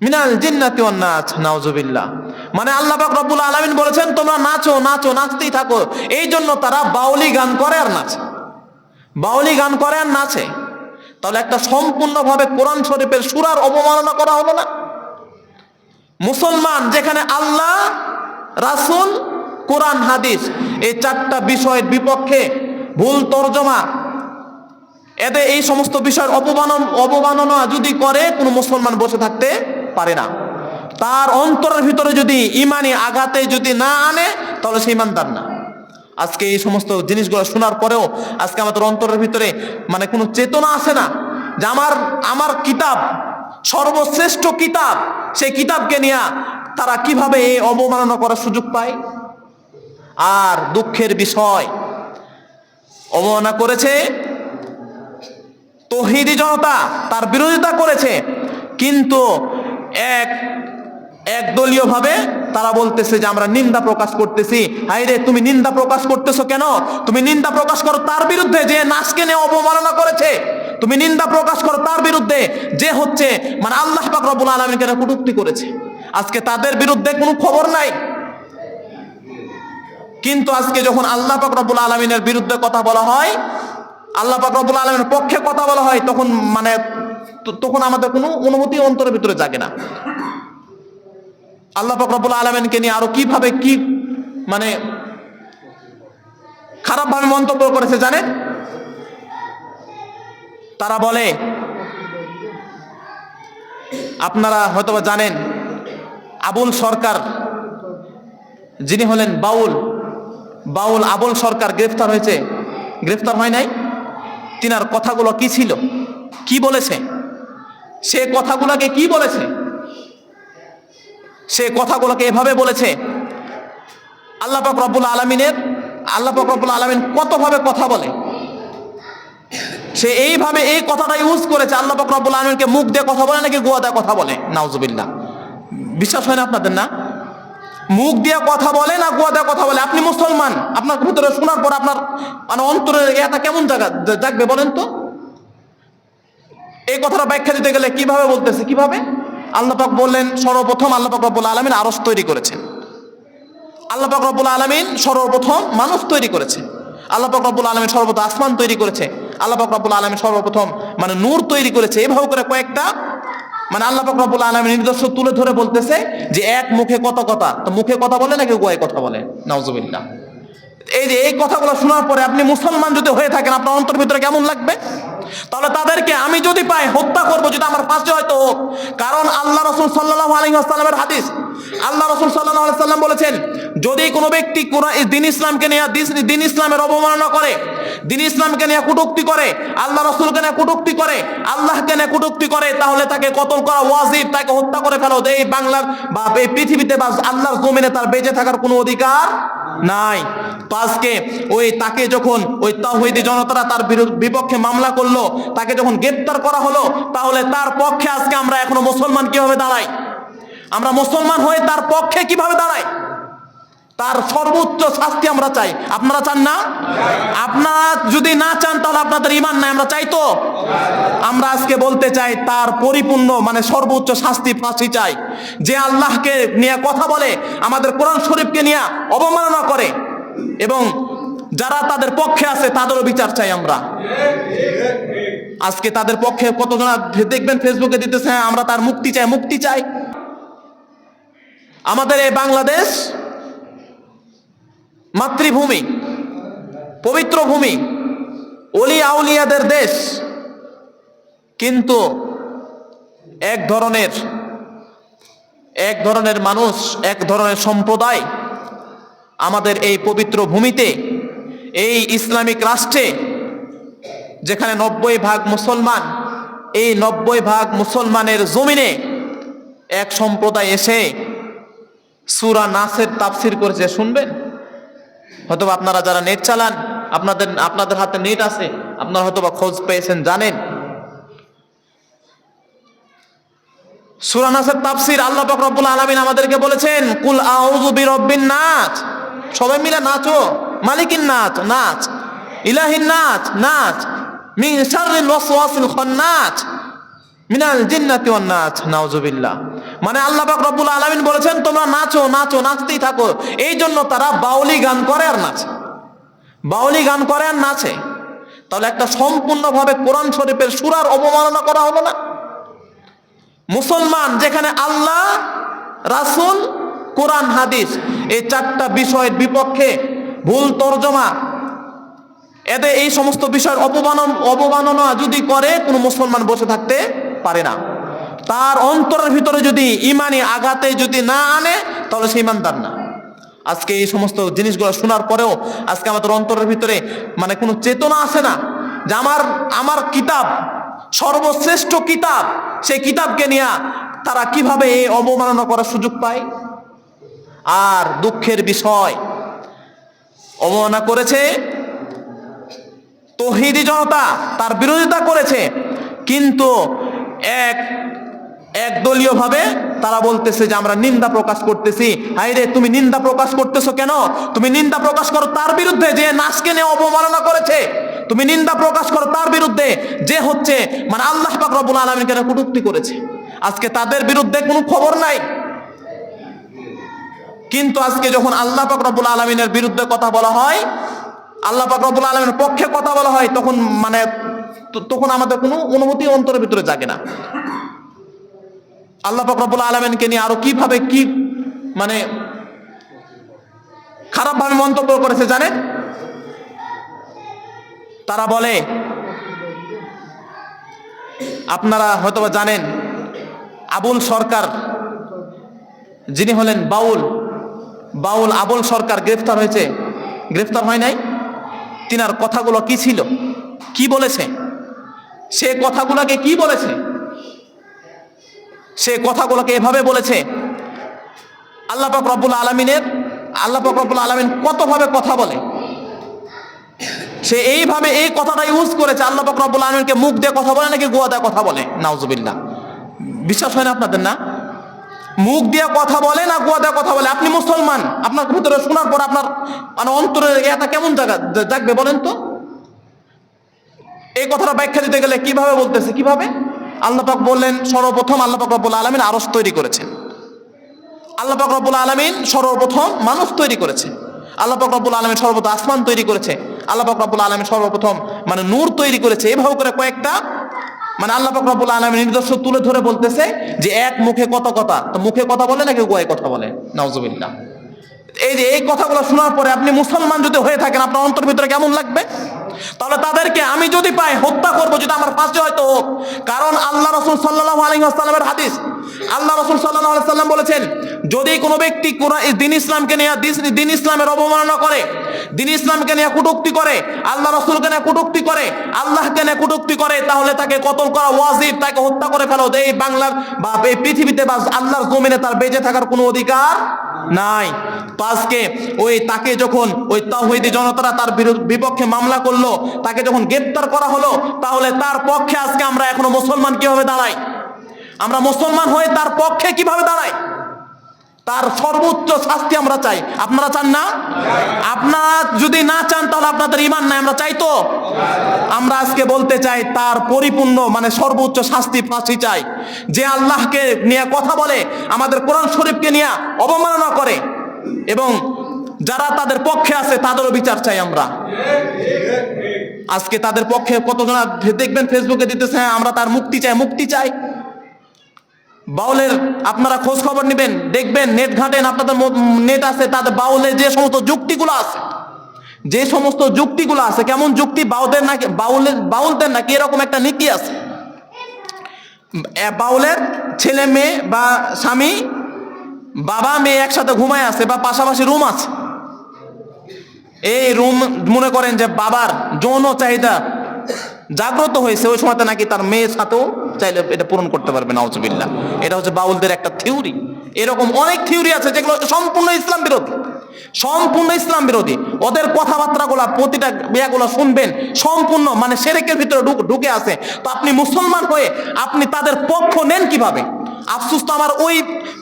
মিনাল জিন্নাতি ওয়ান নাচ, নাউজুবিল্লাহ। মানে আল্লাহ পাক রব্বুল আলামিন বলেছেন, তোমরা নাচো নাচো, নাচতেই থাকো। এই জন্য তারা বাউলি গান করে আর নাচে। বাউলি গান করে আর নাচে। তাহলে একটা সম্পূর্ণভাবে কোরআন শরীফের সুরার অবমাননা করা হলো না? মুসলমান, যেখানে আল্লাহ, রাসূল, কোরআন, হাদিস, এই চারটা বিষয়ের বিপক্ষে ভুল তর্জমা এতে এই সমস্ত বিষয়ের অপমানন অবমাননা যদি করে, কোনো মুসলমান বসে থাকতে পারে না। তার অন্তরের ভিতরে যদি ইমানি আঘাতে যদি না আনে, তাহলে সে ইমানদার না। আজকে এই সমস্ত জিনিসগুলো শোনার পরেও আজকে আমাদের অন্তরের ভিতরে মানে কোনো চেতনা আসে না যে আমার আমার কিতাব, সর্বশ্রেষ্ঠ কিতাব, সেই কিতাবকে নিয়ে তারা কীভাবে এই অবমাননা করার সুযোগ পায়? আর দুঃখের বিষয়, অবমাননা করেছে, তহিদি জনতা তার বিরোধিতা করেছে, কিন্তু এক, একদলীয়ভাবে তারা বলতেছে যে আমরা নিন্দা প্রকাশ করতেছি। হাইরে তুমি নিন্দা প্রকাশ করতেছো কেন? তুমি নিন্দা প্রকাশ করো তার বিরুদ্ধে যে নাচকে নিয়ে অবমাননা করেছে। তুমি নিন্দা প্রকাশ করো তার বিরুদ্ধে যে হচ্ছে মানে আল্লাহ পাক রব্বুল আলমিনকে কটূক্তি করেছে। আজকে তাদের বিরুদ্ধে কোনো খবর নাই। কিন্তু আজকে যখন আল্লাহ পাক রব্বুল আলমিনের বিরুদ্ধে কথা বলা হয়, আল্লাহ পাক রব্বুল আলমিনের পক্ষে কথা বলা হয়, তখন মানে তখন আমাদের কোনো অনুমতি অন্তরের ভিতরে জাগে না। আল্লাহ পাক রব্বুল আলমিনকে নিয়ে আরও কীভাবে কি মানে খারাপভাবে মন্তব্য করেছে জানেন? তারা বলে, আপনারা হয়তোবা জানেন, আবুল সরকার যিনি হলেন বাউল বাউল আবুল সরকার গ্রেফতার হয়েছে। গ্রেফতার হয় নাই? তিনার কথাগুলো কি ছিল? কি বলেছে? সে কথাগুলোকে কি বলেছে? সে কথাগুলোকে এভাবে বলেছে, আল্লাহ পাক রব্বুল আলমিনের, আল্লাহ পাক রব্বুল আলমিন কতভাবে কথা বলে? সে এইভাবে এই কথাটা ইউজ করেছে, আল্লাহ পাক রব্বুল আলমিনকে মুখ দিয়ে কথা বলে নাকি গোয়া দিয়ে কথা বলে? নাউজুবিল্লাহ। বিশ্বাস হয় না আপনাদের না? মুখ দিয়ে কথা বলে না গোয়া দিয়ে কথা বলে? আপনি মুসলমান, আপনার ভিতরে শোনার পর আপনার মানে অন্তরের এটা কেমন জায়গা? জাগবে বলেন তো। এই কথাটা ব্যাখ্যা দিতে গেলে কীভাবে বলতেছে? কীভাবে? আল্লাহ পাক বললেন, সর্বপ্রথম আল্লাহ পাক রব্বুল আলমিন আরস তৈরি করেছেন। আল্লাহ পাক রব্বুল আলমিন সর্বপ্রথম মানুষ তৈরি করেছে। আল্লাহ পাক রব্বুল আলমিন সর্বপ্রথম আসমান তৈরি করেছে। আল্লাহ পাক রব্বুল আলমিন সর্বপ্রথম মানে নূর তৈরি করেছে। এভাবে করে কয়েকটা মানে আল্লাহ পাক রব্বুল আলমিন নির্দর্শ তুলে ধরে বলতেছে যে এক মুখে কত কথা। তো মুখে কথা বলে নাকি গোয়ায় কথা বলে? নাউজুবিল্লাহ। এই যে এই কথাগুলো শোনার পরে আপনি মুসলমান যদি হয়ে থাকেন, আপনার অন্তর ভিতরে কেমন লাগবে? তাহলে তাদেরকে আমি যদি পাই, হত্যা করব যদি আমার পাশে হয়তো কারণ আল্লাহ রসুল সাল্লাহ আলহিহাস্লামের হাদিস, আল্লাহ রসুল সাল্লাহ সাল্লাম বলেছেন, যদি কোনো ব্যক্তি কোরআন দিন ইসলামকে নিয়ে দিন ইসলামের অবমাননা করে, দিন ইসলামকে নিয়ে কটুক্তি করে, আল্লাহ রসুলকে নিয়ে কটুক্তি করে, আল্লাহকে নিয়ে কটুক্তি করে, তাহলে তাকে কতল করা ওয়াজিব, তাকে হত্যা করে ফেলো। এই বাংলার বা এই পৃথিবীতে বা আল্লাহর জমিনে তার বেঁচে থাকার কোনো অধিকার নাই। তো আজকে ওই তাকে যখন ওই তাহিদি জনতারা তার বিপক্ষে মামলা করল, তাকে যখন গ্রেপ্তার করা হলো, তাহলে তার পক্ষে আজকে আমরা এখনও মুসলমান কীভাবে দাঁড়াই? আমরা মুসলমান হয়ে তার পক্ষে কীভাবে দাঁড়াই? তার সর্বোচ্চ শাস্তি আমরা চাই। আপনারা চান না? আপনারা যদি না চান, তাহলে আপনাদের ইমান নাই, আমরা চাই তো? আমরা আজকে বলতে চাই, তার পরিপূর্ণ মানে সর্বোচ্চ শাস্তি ফাঁসি চাই। যে আল্লাহকে নিয়ে কথা বলে, আমাদের কোরআন শরীফকে নিয়ে অবমাননা করে, এবং যারা তাদের পক্ষে আছে, তাদেরও বিচার চাই আমরা। আজকে তাদের পক্ষে কতজন দেখবেন ফেসবুকে দিতেছে হ্যাঁ আমরা তার মুক্তি চাই মুক্তি চাই। আমাদের এই বাংলাদেশ মাতৃভূমি, পবিত্র ভূমি, অলি আউলিয়াদের দেশ। কিন্তু এক ধরনের এক ধরনের মানুষ, এক ধরনের সম্প্রদায় আমাদের এই পবিত্র ভূমিতে, এই ইসলামিক রাষ্ট্রে, যেখানে নব্বই ভাগ মুসলমান, এই নব্বই ভাগ মুসলমানের জমিনে এক সম্প্রদায় এসে সুরা নাসের তাফসির করেছে। শুনবেন? হয়তো আপনারা যারা নেট চালান, আপনাদের আপনাদের হাতে নেট আছে, আপনারা হয়তো বা খোঁজ পেয়েছেন, জানেন। সুরানাসের তাফসির আল্লাহ আলামিন আমাদেরকে বলেছেন, কুল আউযু নাচ। সবাই মিলে নাচো। মালিকিন নাচ নাচ। ইলাহিন নাচ নাচ। মিন শাররিল ওয়াসওয়াসিল খান্নাচ। মিনাল জিন্নাতি ওয়ান নাচ মানে আল্লাহ পাক রব্বুল আলামিন বলেছেন, তোমরা নাচো নাচো, নাচতেই থাকো। এই জন্য তারা বাউলি গান করে আর নাচে। বাউলি গান করে আর নাচে। তাহলে একটা সম্পূর্ণভাবে কোরআন শরীফের সুরার অবমাননা করা হলো না? মুসলমান, যেখানে আল্লাহ, রাসূল, কোরআন, হাদিস, এই চারটা বিষয়ের বিপক্ষে ভুল তর্জমা এতে এই সমস্ত বিষয়ের অপমানন অবমাননা যদি করে, কোনো মুসলমান বসে থাকতে পারে না। তার অন্তরের ভিতরে যদি ইমানি আঘাতে যদি না আনে, তাহলে সে ইমানদার না। আজকে এই সমস্ত জিনিসগুলো শোনার পরেও আজকে আমাদের অন্তরের ভিতরে মানে কোনো চেতনা আসে না যে আমার আমার কিতাব, সর্বশ্রেষ্ঠ কিতাব, সেই কিতাবকে নিয়ে তারা কীভাবে এই অবমাননা করার সুযোগ পায়? আর দুঃখের বিষয়, অবমাননা করেছে, তহিদি জনতা তার বিরোধিতা করেছে, কিন্তু এক একদলীয় ভাবে তারা বলতেছে যে আমরা নিন্দা প্রকাশ করতেছি। হাইরে তুমি নিন্দা প্রকাশ করতেছো কেন? তুমি নিন্দা প্রকাশ করো তার বিরুদ্ধে যে নাচকে নিয়ে অবমাননা করেছে। তুমি নিন্দা প্রকাশ করো তার বিরুদ্ধে যে হচ্ছে মানে আল্লাহ পাক রব্বুল আলামিনকে নিয়ে কটূক্তি করেছে। আজকে তাদের বিরুদ্ধে কোনো খবর নাই। কিন্তু আজকে যখন আল্লাহ পাক রব্বুল আলমিনের বিরুদ্ধে কথা বলা হয়, আল্লাহ পাক রব্বুল আলমিনের পক্ষে কথা বলা হয়, তখন মানে তখন আমাদের কোনো অনুভূতি অন্তরের ভিতরে জাগে না। আল্লাহ পাক রব্বুল আলমিনকে নিয়ে আরও কীভাবে কি মানে খারাপভাবে মন্তব্য করেছে জানেন? তারা বলে, আপনারা হয়তোবা জানেন, আবুল সরকার যিনি হলেন বাউল বাউল আবুল সরকার গ্রেফতার হয়েছে। গ্রেফতার হয় নাই? তিনার কথাগুলো কি ছিল? কি বলেছে? সে কথাগুলোকে কি বলেছে? সে কথাগুলোকে এভাবে বলেছে। আল্লাহ পাক রব্বুল আলমিনের, আল্লাহ পাক রব্বুল আলমিন কতভাবে কথা বলে? সে এইভাবে এই কথাটা ইউজ করেছে, আল্লাহ পাক রব্বুল আলমিনকে মুখ দিয়ে কথা বলে নাকি গোয়া দিয়ে কথা বলে? নাউজুবিল্লাহ। বিশ্বাস হয় না আপনাদের না? মুখ দিয়ে কথা বলে না গোয়া দিয়ে কথা বলে? আপনি মুসলমান, আপনার ভিতরে শোনার পর আপনার মানে অন্তরের এটা কেমন জায়গা জাগবে বলেন তো। এই কথাটা ব্যাখ্যা দিতে গেলে কীভাবে বলতেছে, কীভাবে? আল্লাহ পাক বললেন, সর্বপ্রথম আল্লাহ পাক রব্বুল আলমিন আরস তৈরি করেছেন। আল্লাহ পাক রব্বুল আলমিন সর্বপ্রথম মানুষ তৈরি করেছে। আল্লাহ পাক রব্বুল আলমিন সর্বপ্রথম আসমান তৈরি করেছে। আল্লাহ পাক রব্বুল আলমিন সর্বপ্রথম মানে নূর তৈরি করেছে। এভাবে করে কয়েকটা মানে আল্লাহ পাক রব্বুল আলমিন নির্দর্শ তুলে ধরে বলতেছে যে এক মুখে কত কথা। তো মুখে কথা বলে নাকি গোয়ায় কথা বলে? নাউজুবিল্লাহ। এই যে এই কথাগুলো শোনার পরে আপনি মুসলমান যদি হয়ে থাকেন, আপনার অন্তর ভিতরে কেমন লাগবে? তাহলে তাদেরকে আমি যদি পাই হত্যা করব যদি আমার পাশে হয়তো হোক কারণ আল্লাহ রসুল সাল্লাহ আলী আসসালামের হাদিস, আল্লাহ রসুল সাল্লাহ সাল্লাম বলেছেন, যদি কোনো ব্যক্তি কোরআন দিন ইসলামকে নিয়ে দিন ইসলামের অবমাননা করে, দিন ইসলামকে নিয়ে কটুক্তি করে, আল্লাহ রসুলকে নিয়ে কটুক্তি করে, আল্লাহকে নিয়ে কটুক্তি করে, তাহলে তাকে কতল করা ওয়াজিব, তাকে হত্যা করে ফেলো। এই বাংলার বা এই পৃথিবীতে বা আল্লাহর জমিনে তার বেঁচে থাকার কোনো অধিকার নাই। পাঁচকে ওই তাকে যখন ওই তাহিদি জনতারা তার বিপক্ষে মামলা করল, তাকে যখন গ্রেপ্তার করা হলো, তাহলে তার পক্ষে আজকে আমরা এখনও মুসলমান কীভাবে দাঁড়াই? আমরা মুসলমান হয়ে তার পক্ষে কীভাবে দাঁড়াই? তার সর্বোচ্চ শাস্তি আমরা চাই। আপনারা চান না? আপনারা যদি না চান, তাহলে আপনাদের ইমান নাই, আমরা চাই তো? আমরা আজকে বলতে চাই, তার পরিপূর্ণ মানে সর্বোচ্চ শাস্তি ফাঁসি চাই। যে আল্লাহকে নিয়ে কথা বলে, আমাদের কোরআন শরীফকে নিয়ে অবমাননা করে, এবং যারা তাদের পক্ষে আছে, তাদেরও বিচার চাই আমরা। আজকে তাদের পক্ষে কতজন দেখবেন ফেসবুকে দিতেছে হ্যাঁ আমরা তার মুক্তি চাই মুক্তি চাই। বাউলের আপনারা খোঁজ খবর নেবেন, দেখবেন নেট ঘাটেন, আপনাদের নেট আছে, তাদের বাউলের যে সমস্ত যুক্তিগুলো আছে, যে সমস্ত যুক্তিগুলো আছে, কেমন যুক্তি বাউদের নাকি, বাউলের বাউলদের নাকি এরকম একটা নীতি আছে। বাউলের ছেলে মেয়ে বা স্বামী, বাবা, মেয়ে একসাথে ঘুমায় আছে বা পাশাপাশি রুম আছে। এই রুম মনে করেন যে বাবার যৌন চাহিদা জাগ্রত হয়েছে, ওই সময়তে নাকি তার মেয়ের সাথেও চাইলে এটা পূরণ করতে পারবে, নাউজুবিল্লাহ। এটা হচ্ছে বাউলদের একটা থিওরি। এরকম অনেক থিওরি আছে যেগুলো সম্পূর্ণ ইসলাম বিরোধী। সম্পূর্ণ ইসলাম বিরোধী। ওদের কথাবার্তাগুলা, প্রতিটা বিয়াগুলো শুনবেন, সম্পূর্ণ মানে সেরেকের ভিতরে ঢুকে আছে। তো আপনি মুসলমান হয়ে আপনি তাদের পক্ষ নেন কীভাবে? আফসুস তো আমার ওই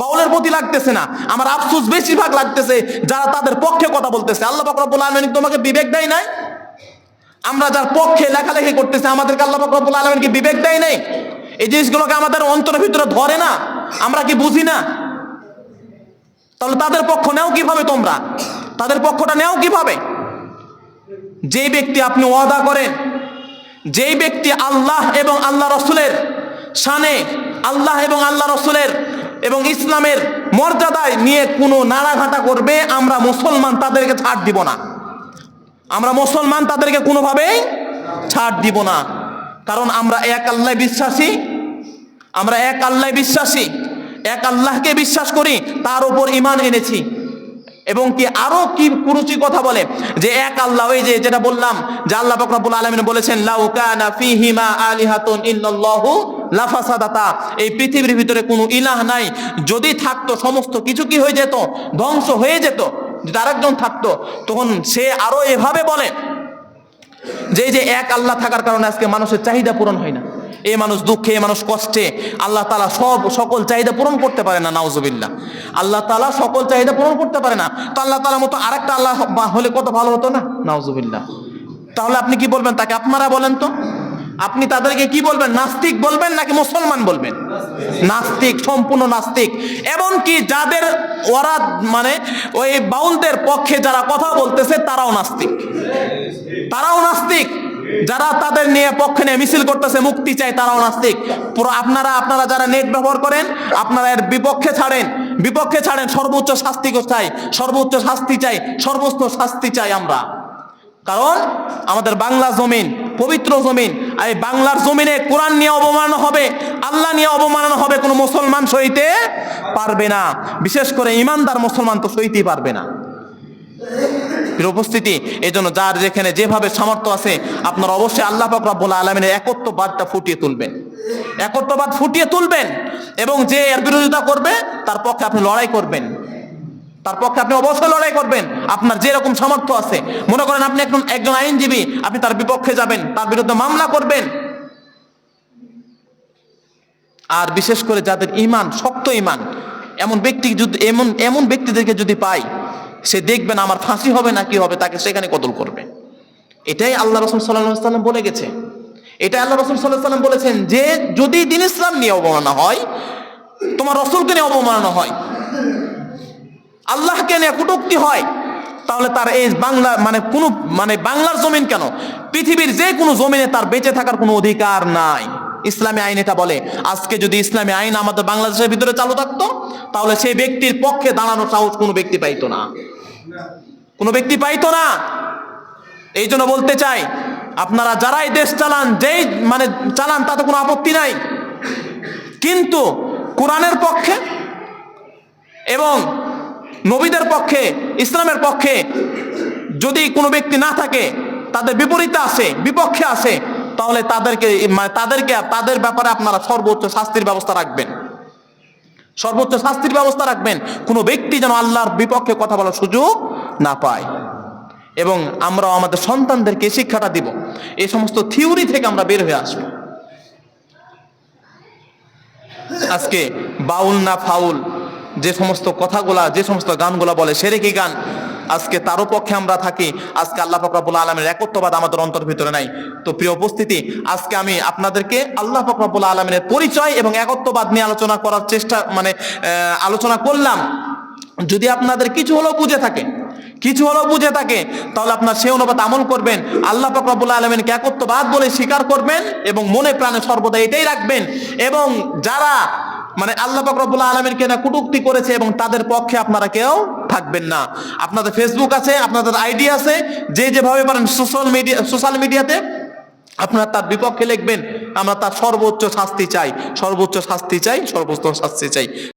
বাউলের প্রতি লাগতেছে না। আমার আফসুস বেশিরভাগ লাগতেছে যারা তাদের পক্ষে কথা বলতেছে। আল্লাহ বকরবুল আলমিন তোমাকে বিবেক দেয় নাই? আমরা যার পক্ষে লেখালেখি করতেছে, আমাদেরকে আল্লাহ বকরবুল আলমিন কি বিবেক দেয় নাই? এই জিনিসগুলোকে আমাদের অন্তরের ভিতরে ধরে না, আমরা কি বুঝি না? তাহলে তাদের পক্ষ নেও কীভাবে তোমরা? তাদের পক্ষটা নেও কীভাবে? যেই ব্যক্তি আপনি ওয়াদা করেন, যেই ব্যক্তি আল্লাহ এবং আল্লাহ রসুলের শানে, আল্লাহ এবং আল্লাহ রসুলের এবং ইসলামের মর্যাদায় নিয়ে কোনো নাড়াঘাটা করবে, আমরা মুসলমান তাদেরকে ছাড় দিব না। আমরা মুসলমান তাদেরকে কোনোভাবেই ছাড় দিব না। কারণ আমরা এক আল্লাহ বিশ্বাসী, আমরা এক আল্লাহ বিশ্বাসী, এক আল্লাহকে বিশ্বাস করি, তার উপর ইমান এনেছি। এবং কি আরও কি কুরুচি কথা বলে যে এক আল্লাহ, ওই যে যেটা বললাম, যে আল্লাহ বকরাবুল আলমিন বলেছেন, লাউ কানা ফিহিমা আলিহাতুন ইল্লাল্লাহু লাফাসাদাতা। এই পৃথিবীর ভিতরে কোনো ইলাহ নাই। যদি থাকতো, সমস্ত কিছু কি হয়ে যেত? ধ্বংস হয়ে যেত। যদি আরেকজন থাকতো, তখন সে আরও এভাবে বলে যে যে এক আল্লাহ থাকার কারণে আজকে মানুষের চাহিদা পূরণ হয় না। এ মানুষ দুঃখে, এ মানুষ কষ্টে, আল্লাহ তালা সব, সকল চাহিদা পূরণ করতে পারে না, নাউজুবিল্লাহ। আল্লাহ তালা সকল চাহিদা পূরণ করতে পারে না। তো আল্লাহ তালার মতো আরেকটা আল্লাহ হলে কত ভালো হতো না? নাউজুবিল্লাহ। তাহলে আপনি কি বলবেন তাকে? আপনারা বলেন তো। আপনি তাদেরকে কি বলবেন? নাস্তিক বলবেন নাকি মুসলমান বলবেন? নাস্তিক, সম্পূর্ণ নাস্তিক। এমনকি যাদের ওরা মানে ওই বাউলদের পক্ষে যারা কথা বলতেছে, তারাও নাস্তিক। তারাও নাস্তিক। যারা তাদের নিয়ে পক্ষে নিয়ে মিছিল করতেছে, মুক্তি চাই তারাও নাস্তিক। পুরো আপনারা আপনারা যারা নেট ব্যবহার করেন, আপনারা এর বিপক্ষে ছাড়েন। বিপক্ষে ছাড়েন, সর্বোচ্চ শাস্তি চাই, সর্বোচ্চ শাস্তি চাই সর্বোচ্চ শাস্তি চাই আমরা। কারণ আমাদের বাংলা জমিন, পবিত্র জমিন এই বাংলার জমিনে কোরআন নিয়ে অবমাননা হবে, আল্লাহ নিয়ে অবমাননা হবে, কোনো মুসলমান সইতে পারবে না। বিশেষ করে ইমানদার মুসলমান তো সইতেই পারবে না। উপস্থিতি এই জন্য যার যেখানে যেভাবে সামর্থ্য আছে, আপনার অবশ্যই আল্লাহ পাক রব্বুল আলমিনের একত্ববাদটা ফুটিয়ে তুলবেন। একত্ববাদ ফুটিয়ে তুলবেন এবং যে এর বিরোধিতা করবে, তার পক্ষে আপনি লড়াই করবেন। তার পক্ষে আপনি অবশ্যই লড়াই করবেন। আপনার যেরকম সামর্থ্য আছে, মনে করেন আপনি একজন একজন আইনজীবী, আপনি তার বিপক্ষে যাবেন, তার বিরুদ্ধে মামলা করবেন। আর বিশেষ করে যাদের ইমান, শক্ত ইমান, এমন ব্যক্তি যদি, এমন এমন ব্যক্তিদেরকে যদি পাই সে দেখবেন আমার ফাঁসি হবে না, কি হবে, তাকে সেখানে কতল করবে। এটাই আল্লাহ রসুল সাল্লাহ সাল্লাম বলে গেছে। এটা আল্লাহ রসুল সাল্লাহ সাল্লাম বলেছেন যে, যদি দিন ইসলাম নিয়ে অবমাননা হয়, তোমার রসুলকে নিয়ে অবমাননা হয়, আল্লাহকে নিয়ে কটুক্তি হয়, তাহলে তার এই বাংলা মানে কোনো মানে বাংলার জমিন কেন? পৃথিবীর যে কোনো জমিনে তার বেঁচে থাকার কোনো অধিকার নাই। ইসলামী আইন এটা বলে। আজকে যদি ইসলামী আইন আমাদের বাংলাদেশের ভিতরে চালু থাকতো, তাহলে সেই ব্যক্তির পক্ষে দাঁড়ানোর সাহস কোনো ব্যক্তি পাইতো না। কোনো ব্যক্তি পাইতো না। এই জন্য বলতে চাই, আপনারা যারাই দেশ চালান, যেই মানে চালান, তাতে কোনো আপত্তি নাই। কিন্তু কোরআনের পক্ষে এবং নবীদের পক্ষে, ইসলামের পক্ষে যদি কোনো ব্যক্তি না থাকে, তাদের বিপরীতে আসে, বিপক্ষে আসে তাহলে তাদেরকে মানে তাদেরকে তাদের ব্যাপারে আপনারা সর্বোচ্চ শাস্তির ব্যবস্থা রাখবেন। সর্বোচ্চ শাস্তির ব্যবস্থা রাখবেন। কোনো ব্যক্তি যেন আল্লাহর বিপক্ষে কথা বলার সুযোগ না পায়। এবং আমরাও আমাদের সন্তানদেরকে শিক্ষাটা দিব। এই সমস্ত থিওরি থেকে আমরা বের হয়ে আসব। আজকে বাউল না ফাউল, যে সমস্ত কথাগুলা, যে সমস্ত গানগুলা বলে সেরেকি গান? আজকে তারও পক্ষে আমরা থাকি, আজকে আল্লাহ ফকরাবুল আলমের একত্ববাদ আমাদের অন্তর ভিতরে নাই। তো প্রিয় উপস্থিতি, আজকে আমি আপনাদেরকে আল্লাহ ফকরাবুল আলমিনের পরিচয় এবং একত্ববাদ নিয়ে আলোচনা করার চেষ্টা মানে আলোচনা করলাম। যদি আপনাদের কিছু হলেও বুঝে থাকে, কিছু হলেও বুঝে থাকে, তাহলে আপনার সে অনুপাত আমল করবেন। আল্লাহ ফকরাবুল আলমিনকে একত্ববাদ বলে স্বীকার করবেন এবং মনে প্রাণে সর্বদা এটাই রাখবেন। এবং যারা মানে আল্লাহ রব্বুল আলমের না কুটুক্তি করেছে এবং তাদের পক্ষে আপনারা কেউ থাকবেন না। আপনাদের ফেসবুক আছে, আপনাদের আইডি আছে, যে যেভাবে পারেন সোশ্যাল মিডিয়া সোশ্যাল মিডিয়াতে আপনারা তার বিপক্ষে লিখবেন, আমরা তার সর্বোচ্চ শাস্তি চাই, সর্বোচ্চ শাস্তি চাই সর্বোচ্চ শাস্তি চাই।